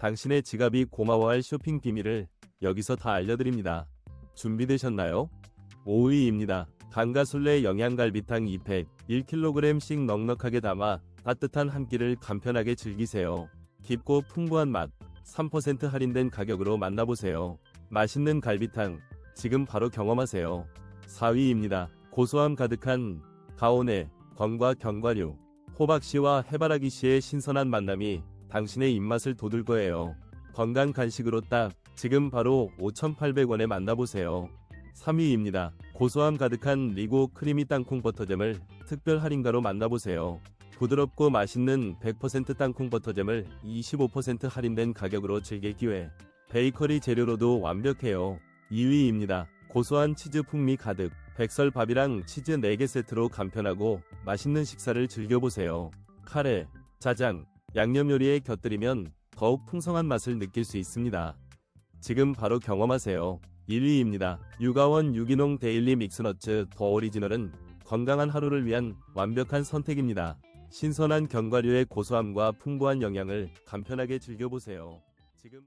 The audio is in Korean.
당신의 지갑이 고마워할 쇼핑 비밀을 여기서 다 알려드립니다. 준비되셨나요? 5위입니다. 강가술래 영양갈비탕 2팩 1kg씩 넉넉하게 담아 따뜻한 한 끼를 간편하게 즐기세요. 깊고 풍부한 맛 3% 할인된 가격으로 만나보세요. 맛있는 갈비탕 지금 바로 경험하세요. 4위입니다. 고소함 가득한 가온의 건과 견과류 호박씨와 해바라기씨의 신선한 만남이 당신의 입맛을 돋을 거예요. 건강 간식으로 딱 지금 바로 5,800원에 만나보세요. 3위입니다. 고소함 가득한 리고 크리미 땅콩 버터잼을 특별 할인가로 만나보세요. 부드럽고 맛있는 100% 땅콩 버터잼을 25% 할인된 가격으로 즐길 기회. 베이커리 재료로도 완벽해요. 2위입니다. 고소한 치즈 풍미 가득 백설밥이랑 치즈 4개 세트로 간편하고 맛있는 식사를 즐겨보세요. 카레, 짜장, 양념 요리에 곁들이면 더욱 풍성한 맛을 느낄 수 있습니다. 지금 바로 경험하세요. 1위입니다. 육아원 유기농 데일리 믹스너츠 더 오리지널은 건강한 하루를 위한 완벽한 선택입니다. 신선한 견과류의 고소함과 풍부한 영양을 간편하게 즐겨보세요. 지금